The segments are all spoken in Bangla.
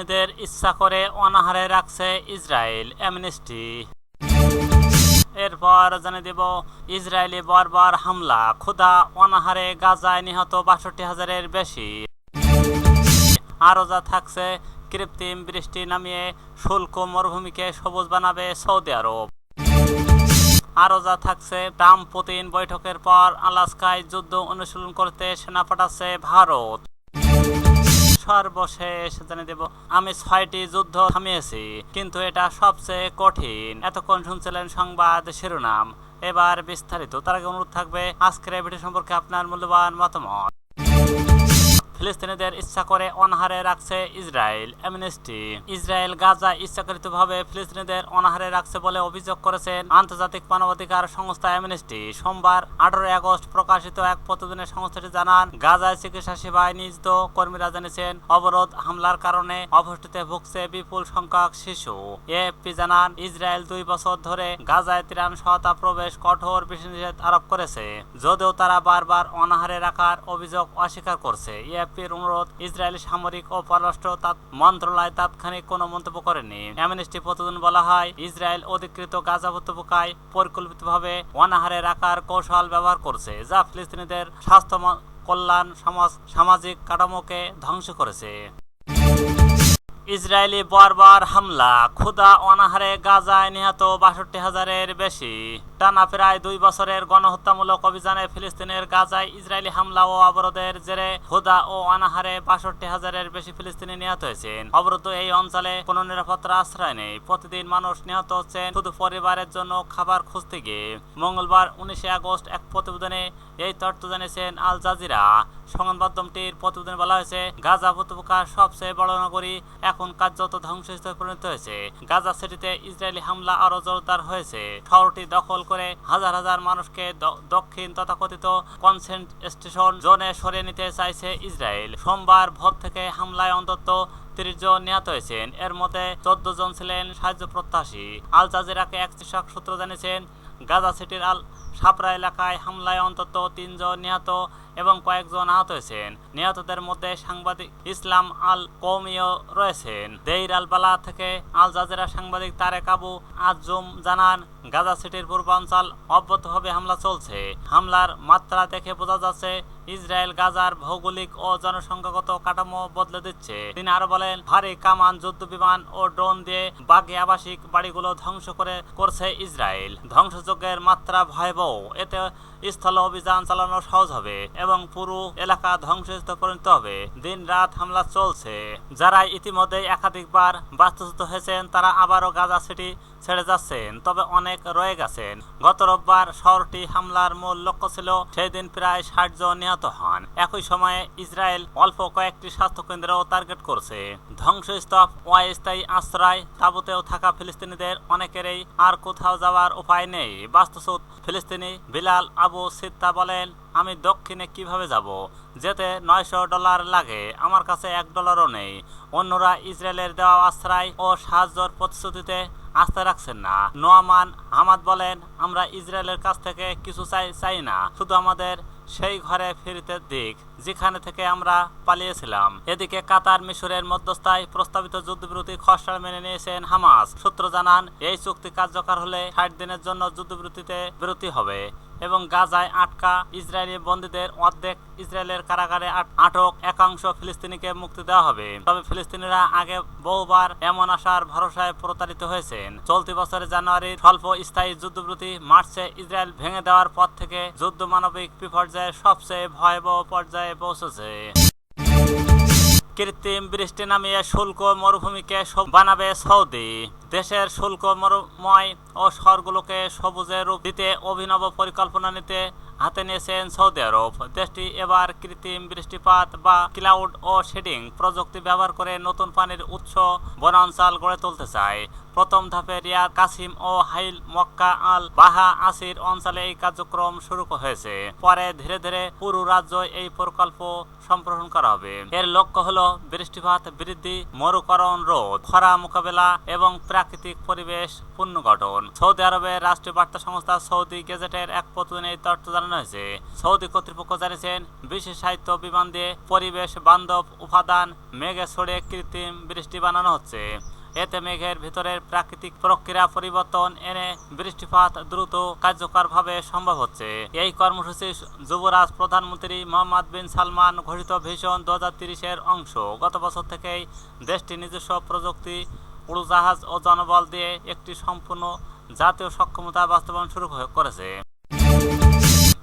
ফিলিস্তিনিদের ইচ্ছা করে অনাহারে রাখছে ইসরায়েল অ্যামনেস্টি। এরপর জানিয়ে দেব, ইসরায়েলি বর্বর হামলা, ক্ষুধা, অনাহারে গাজায় নিহত বাষট্টি হাজারের বেশি। আরও যা থাকছে, কৃত্রিম বৃষ্টি নামিয়ে শুল্ক মরুভূমিকে সবুজ বানাবে সৌদি আরব। আরও যা থাকছে ট্রাম্প পুতিন বৈঠকের পর আলাস্কায় যুদ্ধ অনুশীলন করতে সেনা পাঠাচ্ছে ভারত। সর্বশেষ জানিয়ে দেব, আমি ছয়টি যুদ্ধ থামিয়েছি, কিন্তু এটা সবচেয়ে কঠিন। এতক্ষণ শুনছিলেন সংবাদ শিরোনাম। এবার বিস্তারিত। তার আগে অনুরোধ থাকবে আজকের ভিডিও সম্পর্কে আপনার মূল্যবান মতামত। ফিলিস্তিনিদের ইচ্ছা করে অনাহারে রাখছে ইসরায়েল। অ্যামনেস্টি ইসরায়েল গাজা ইচ্ছাকৃতভাবে ফিলিস্তিনিদের অনাহারে রাখছে বলে অভিযোগ করেছেন আন্তর্জাতিক মানবাধিকার সংস্থা অ্যামনেস্টি সোমবার, আঠারোই আগস্ট প্রকাশিত এক প্রতিবেদনে সংস্থাটি জানান, গাজায় চিকিৎসা সেবায় নিয়োজিত কর্মীরা জানিয়েছেন, অবরোধ হামলার কারণে অপুষ্টিতে ভুগছে বিপুল সংখ্যক শিশু। এএফপি জানান, ইসরায়েল দুই বছর ধরে গাজায় ত্রাণ সহায়তা প্রবেশ কঠোর বিধিনিষেধ আরোপ করেছে, যদিও তারা বারবার অনাহারে রাখার অভিযোগ অস্বীকার করছে। এএফপির অনুরোধ, ইসরায়েলি সামরিক ও পররাষ্ট্র মন্ত্রণালয় তাৎক্ষণিক কোনো মন্তব্য করেনি। অ্যামনেস্টি প্রতিদিন বলা হয়, ইসরায়েল অধিকৃত গাজা উপত্যকায় পরিকল্পিতভাবে অনাহারে রাখার কৌশল ব্যবহার করছে, যা ফিলিস্তিনিদের স্বাস্থ্য কল্যাণ, সমাজ সামাজিক কাঠামোকে ধ্বংস করেছে। ইসরায়েলি বারবার হামলা, ক্ষুধা, অনাহারে গাজায় নিহত বাষট্টি হাজারের বেশি। টানা প্রায় দুই বছরের গণহত্যামূলক অভিযানে ফিলিস্তিনের গাজায় ইসরায়েলি হামলা ও অবরোধের জেরে ক্ষুধা ও অনাহারে বাষট্টি হাজারের বেশি ফিলিস্তিনি নিহত হয়েছেন। অবরোধ এই অঞ্চলে কোনো নিরাপত্তা আশ্রয় নেই। প্রতিদিন মানুষ নিহত হচ্ছেন শুধু পরিবারের জন্য খাবার খুঁজতে গিয়ে। মঙ্গলবার উনিশে আগস্ট এক প্রতিবেদনে এই তথ্য জানিয়েছেন আল জাজিরা। সংবাদ মাধ্যমটির প্রতিবেদনে বলা হয়েছে, গাজা উপত্যকার সবচেয়ে বড় নগরী, এখন কার্যত ধ্বংসস্তূপে পরিণত হয়েছে। গাজা সিটিতে ইসরায়েলি হামলা আরও জোরদার হয়েছে। শহরটি দখল করে হাজার হাজার মানুষকে দক্ষিণ তথাকথিত কনসেন্ট স্টেশন জোনে সরিয়ে নিতে চাইছে ইসরায়েল। সোমবার ভোর থেকে হামলায় অন্তত তিরিশ জন নিহত হয়েছেন। এর মধ্যে চোদ্দ জন ছিলেন সাহায্য প্রত্যাশী। আল জাজিরাকে এক চিকিৎসক সূত্র জানিয়েছেন, গাজা সিটির আল সাপরা এলাকায় হামলায় অন্তত তিনজন নিহত এবং কয়েকজন আহত হয়েছেন। নিহতদের মধ্যে সাংবাদিক ইসলাম আল কৌমিও রয়েছেন। দেইর আল বালা থেকে আল জাজেরা সাংবাদিক তারেক আবু আজম জানান, গাজা সিটির পূর্বাঞ্চল অব্যাহতভাবে হামলা চলছে। হামলার মাত্রা দেখে বোঝা যাচ্ছে, ইসরায়েল গাজার ভৌগোলিক ও জনসংখ্যাগত কাঠামো বদলে দিচ্ছে। তিনি আরও বলেন, ভারী কামান যুদ্ধ বিমান ও ড্রোন দিয়ে বাগি আবাসিক বাড়িগুলো ধ্বংস করে করছে ইসরায়েল। ধ্বংসযজ্ঞের মাত্রা ভয়াবহ। এতে স্থল অভিযান চালানো সহজ হবে এবং পুরো এলাকা ধ্বংসস্তূপে পরিণত হবে। দিন রাত হামলা চলছে। যারা ইতিমধ্যে একাধিকবার বাস্তুচ্যুত হয়েছেন, তারা আবারও গাজা সিটি ছেড়ে যাচ্ছেন, তবে অনেক রয়ে গেছেন। গত রোববার শহরটি হামলার মূল লক্ষ্য ছিল সেই দিন প্রায় ষাট জন নিহত হন। একই সময়ে ইসরায়েল অল্প কয়েকটি স্বাস্থ্য কেন্দ্রও টার্গেট করছে। ধ্বংসস্তূপ অস্থায়ী আশ্রয় তাঁবুতেও থাকা ফিলিস্তিনিদের অনেকেরই আর কোথাও যাওয়ার উপায় নেই। বাস্তুচ্যুত ফিলিস্তিনি বিলাল আবু সিত্তা বলেন, আমি দক্ষিণে কীভাবে যাব? যেতে নয়শো ডলার লাগে, আমার কাছে এক ডলারও নেই। অন্যরা ইসরায়েলের দেওয়া আশ্রয় ও সাহায্যর প্রতিশ্রুতিতে আস্থা রাখছেন না। নোয়ামান আহমাদ বলেন, আমরা ইসরায়েলের কাছ থেকে কিছু চাই চাই না। শুধু আমাদের সেই ঘরে ফিরতে দিক, যেখানে থেকে আমরা পালিয়েছিলাম। এদিকে কাতার মিশরের মধ্যস্থায় প্রস্তাবিত যুদ্ধবিরতি খসড়া মেনে নিয়েছেন হামাস। সূত্র জানান, এই চুক্তি কার্যকর হলে ষাট দিনের জন্য যুদ্ধবিরতিতে বিরতি হবে। এবং গাজায় আটকা ইসরায়েলি বন্দীদের অর্ধেক ইসরায়েলের কারাগারে আটক একাংশ ফিলিস্তিনিকে মুক্তি দেওয়া হবে। তবে ফিলিস্তিনিরা আগে বহুবার এমন আশার ভরসায় প্রতারিত হয়েছেন। চলতি বছরের জানুয়ারির স্বল্প স্থায়ী যুদ্ধবিরতি মার্চে ইসরায়েল ভেঙে দেওয়ার পর থেকে যুদ্ধ মানবিক বিপর্যয়ে সবচেয়ে ভয়াবহ পর্যায়ে পৌঁছেছে। কৃত্রিম বৃষ্টি নামিয়ে শুল্ক মরুভূমিকে বানাবে সৌদি। দেশের শুল্ক মরুময় ও শহরগুলোকে সবুজে রূপ দিতে অভিনব পরিকল্পনা নিতে হাতে নিয়েছেন সৌদি আরব। দেশটি এবার কৃত্রিম বৃষ্টিপাত বা ক্লাউড ও শেডিং প্রযুক্তি ব্যবহার করে নতুন পানির উৎস বনাঞ্চল গড়ে তুলতে চায়। প্রথম ধাপে রিয়াদ কাসিম ও হাইল মক্কা আল বাহা আসির অঞ্চলে এই কার্যক্রম শুরু হয়েছে। পরে ধীরে ধীরে পুরো রাজ্য এই প্রকল্প সম্প্রসারণ করা হবে। এর লক্ষ্য হলো বৃষ্টিপাত বৃদ্ধি, মরুকরণ রোধ, খরা মোকাবেলা এবং প্রাকৃতিক পরিবেশ পুনর্গঠন। সৌদি আরবের রাষ্ট্রীয় বার্তা সংস্থা সৌদি গেজেটের এক প্রতিদিনে এই তথ্য জানানো হয়েছে। সৌদি কর্তৃপক্ষ জানিয়েছেন, বিশেষ সাহিত্য বিমান দিয়ে পরিবেশ বান্ধব উপাদান মেঘে ছড়িয়ে কৃত্রিম বৃষ্টি বানানো হচ্ছে। এতে মেঘের ভিতরের প্রাকৃতিক প্রক্রিয়া পরিবর্তন এনে বৃষ্টিপাত দ্রুত কার্যকরভাবে সম্ভব হচ্ছে। এই কর্মসূচি যুবরাজ প্রধানমন্ত্রী মোহাম্মদ বিন সালমান ঘোষিত ভীষণ দু তিরিশের অংশ। গত বছর থেকেই দেশটি নিজস্ব প্রযুক্তি, উড়োজাহাজ ও জনবল দিয়ে একটি সম্পূর্ণ জাতীয় সক্ষমতা বাস্তবায়ন শুরু করেছে।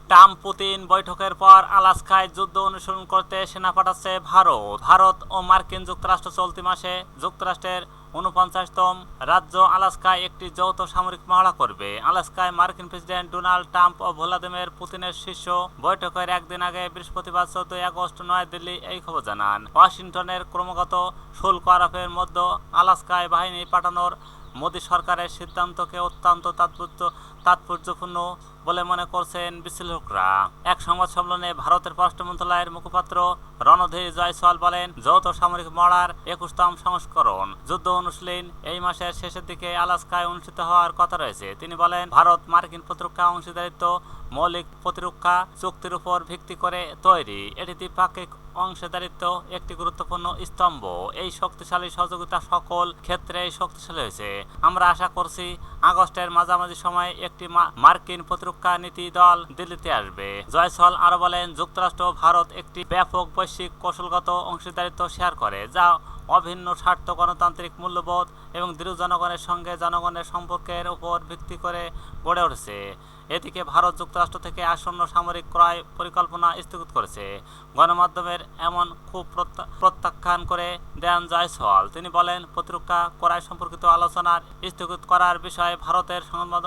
ট্রাম্প পুতিন বৈঠকের পর আলাস্কায় যুদ্ধ অনুসরণ করতে সেনা পাঠাচ্ছে ভারত। ভারত ও মার্কিন যুক্তরাষ্ট্র চলতি মাসে যুক্তরাষ্ট্রের উনপঞ্চাশতম রাজ্য আলাস্কায় একটি যৌথ সামরিক মহড়া করবে। আলাস্কায় মার্কিন প্রেসিডেন্ট ডোনাল্ড ট্রাম্প ও ভ্লাদিমির পুতিনের শীর্ষ বৈঠকের একদিন আগে বৃহস্পতিবার চোদ্দই আগস্ট নয়াদিল্লি এই খবর জানান। ওয়াশিংটনের ক্রমাগত শুল্ক আরোপের মধ্যে আলাস্কায় বাহিনী পাঠানোর মোদী সরকারের সিদ্ধান্তকে অত্যন্ত তাৎপর্য তাৎপর্যপূর্ণ বলে মনে করছেন বিশ্লেষকরা। এক সংবাদ সম্মেলনে ভারতের পররাষ্ট্র মন্ত্রণালয়ের মুখপাত্র রণধীর জয়সওয়াল বলেন, যৌথ সামরিক মড়ার একুশতম সংস্করণ, যুদ্ধ অনুশীলন এই মাসের শেষের দিকে আলাস্কায় অনুষ্ঠিত হওয়ার কথা রয়েছে। তিনি বলেন, ভারত মার্কিন প্রতিরক্ষা অংশীদারিত্ব, মৌলিক প্রতিরক্ষা চুক্তির উপর ভিত্তি করে তৈরি। এটি দ্বিপাক্ষিক অংশীদারিত্ব একটি গুরুত্বপূর্ণ স্তম্ভ। এই শক্তিশালী সহযোগিতা সকল ক্ষেত্রে শক্তিশালী হয়েছে। আমরা আশা করছি আগস্টের মাঝামাঝি সময়ে একটি মার্কিন প্রতিরক্ষা নীতি দল দিল্লিতে আসবে। জয়সল আরও বলেন, যুক্তরাষ্ট্র ভারত একটি ব্যাপক বৈশ্বিক কৌশলগত অংশীদারিত্ব শেয়ার করে, যা অভিন্ন স্বার্থ গণতান্ত্রিক মূল্যবোধ এবং দৃঢ় জনগণের সঙ্গে জনগণের সম্পর্কের উপর ভিত্তি করে গড়ে উঠেছে। এদিকে ভারত যুক্তরাষ্ট্র থেকে আসন্ন সামরিক ক্রয় পরিকল্পনা স্থগিত করেছে। গণমাধ্যমের এমন খুব প্রত্যাখ্যান করে দেন জয়সওয়াল। তিনি বলেন, প্রতিরক্ষা ক্রয় সম্পর্কিত আলোচনার স্থগিত করার বিষয়ে ভারতের সংবাদ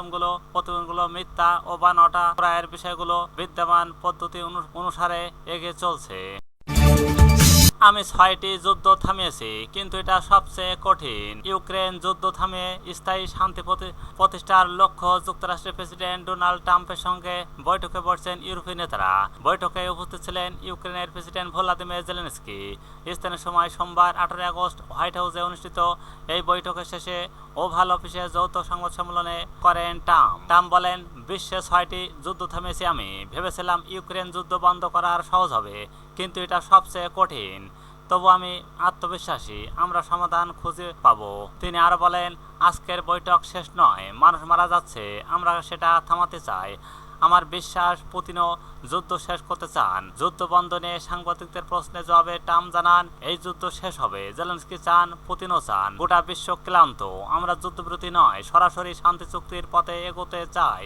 প্রতিবেদনগুলো মিথ্যা ও বানটা ক্রয়ের বিষয়গুলো বিদ্যমান পদ্ধতি অনু- অনুসারে এগিয়ে চলছে। আমি ছয়টি যুদ্ধ থামিয়েছি, কিন্তু এটা সবচেয়ে কঠিন। ইউক্রেন যুদ্ধ থামিয়ে স্থায়ী শান্তি প্রতি- প্রতিষ্ঠার লক্ষ্য যুক্তরাষ্ট্রের প্রেসিডেন্ট ডোনাল্ড ট্রাম্পের সঙ্গে বৈঠকে বসছেন ইউরোপীয় নেতারা। বৈঠকে উপস্থিত ছিলেন ইউক্রেনের প্রেসিডেন্ট ভ্লাদিমির জেলেনস্কি। স্থানীয় সময় সোমবার আঠারোই আগস্ট হোয়াইট হাউসে অনুষ্ঠিত এই বৈঠকের শেষে ওভাল অফিসে যৌথ সংবাদ সম্মেলনে করেন ট্রাম্প। ট্রাম্প বলেন, বিশ্বে ছয়টি যুদ্ধ থামিয়েছি আমি। ভেবেছিলাম ইউক্রেন যুদ্ধ বন্ধ করার সহজ হবে। কিন্তু এটা সবচেয়ে কঠিন। তবু আমি আত্মবিশ্বাসী, আমরা সমাধান খুঁজে পাবো। তিনি আরও বলেন, আজকের বৈঠক শেষ নয়, মানুষ মারা যাচ্ছে, আমরা সেটা থামাতে চাই। আমার বিশ্বাস, পুতিনও যুদ্ধ শেষ করতে চান। যুদ্ধ বন্ধ নিয়ে সাংবাদিকদের প্রশ্নে জবাবে ট্রাম্প জানান, এই যুদ্ধ শেষ হবে। জেলেন্সকি চান, পুতিনও চান। গোটা বিশ্ব ক্লান্ত। আমরা যুদ্ধবিরতি নয়, সরাসরি শান্তি চুক্তির পথে এগোতে চাই।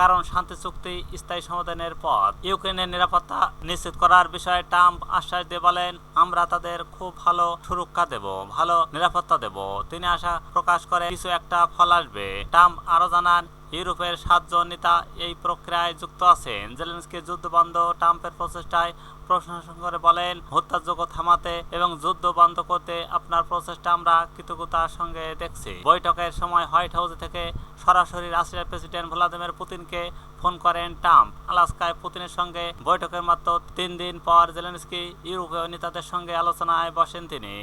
কারণ শান্তি চুক্তি স্থায়ী সমাধানের পথ। ইউক্রেনের নিরাপত্তা নিশ্চিত করার বিষয়ে ট্রাম্প আশ্বাস দিয়ে বলেন, আমরা তাদের খুব ভালো সুরক্ষা দেব, ভালো নিরাপত্তা দেব। তিনি আশা প্রকাশ করে কিছু একটা ফল আসবে। ট্রাম্প আরও জানান ইউরোপের সাতজন নেতা এই প্রক্রিয়ায় যুক্ত আছেন। জেলেন্সকি যুদ্ধ বন্ধ ট্রাম্পের প্রচেষ্টায় প্রশংসা করে বলেন, হত্যাযোগ্য থামাতে এবং যুদ্ধ বন্ধ করতে আপনার প্রচেষ্টা আমরা কৃতজ্ঞতার সঙ্গে দেখছি। বৈঠকের সময় হোয়াইট হাউস থেকে সরাসরি রাশিয়ার প্রেসিডেন্ট ভ্লাদিমির পুতিনকে ফোন করেন ট্রাম্প। আলাস্কায় পুতিনের সঙ্গে বৈঠকের মাত্র তিন দিন পর জেলেন্সকি ইউরোপীয় নেতাদের সঙ্গে আলোচনায় বসেন তিনি।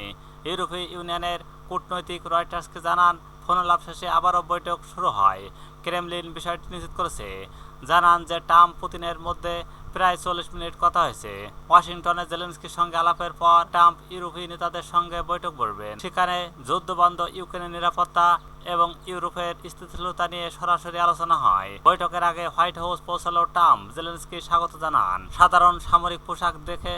ইউরোপীয় ইউনিয়নের কূটনৈতিক রয়টার্সকে জানান ফোনালাপ শেষে আবারও বৈঠক শুরু হয়। ক্রেমলিন বিষয়টি নিশ্চিত করেছে। জানান যে ট্রাম্প পুতিনের মধ্যে প্রায় চল্লিশ মিনিট কথা হয়েছে। ওয়াশিংটনে জেলেন্সকির সঙ্গে আলাপের পর ট্রাম্প ইউরোপীয় নেতাদের সঙ্গে বৈঠক করবেন। সেখানে যুদ্ধবন্ধ, ইউক্রেনের নিরাপত্তা এবং ইউরোপের স্থিতিশীলতা নিয়ে সরাসরি আলোচনা হয়। বৈঠকের আগে হোয়াইট হাউস পৌঁছালো ট্রাম্প। জেলেন্সকি স্বাগত জানান। সাধারণ সামরিক পোশাক দেখে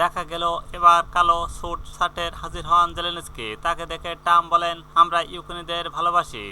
দেখা গেল, এবার কালো স্যুট, শার্টের হাজির হন জেলেন্সকি। তাকে দেখে ট্রাম্প বলেন, আমরা ইউক্রেনীদের ভালোবাসি।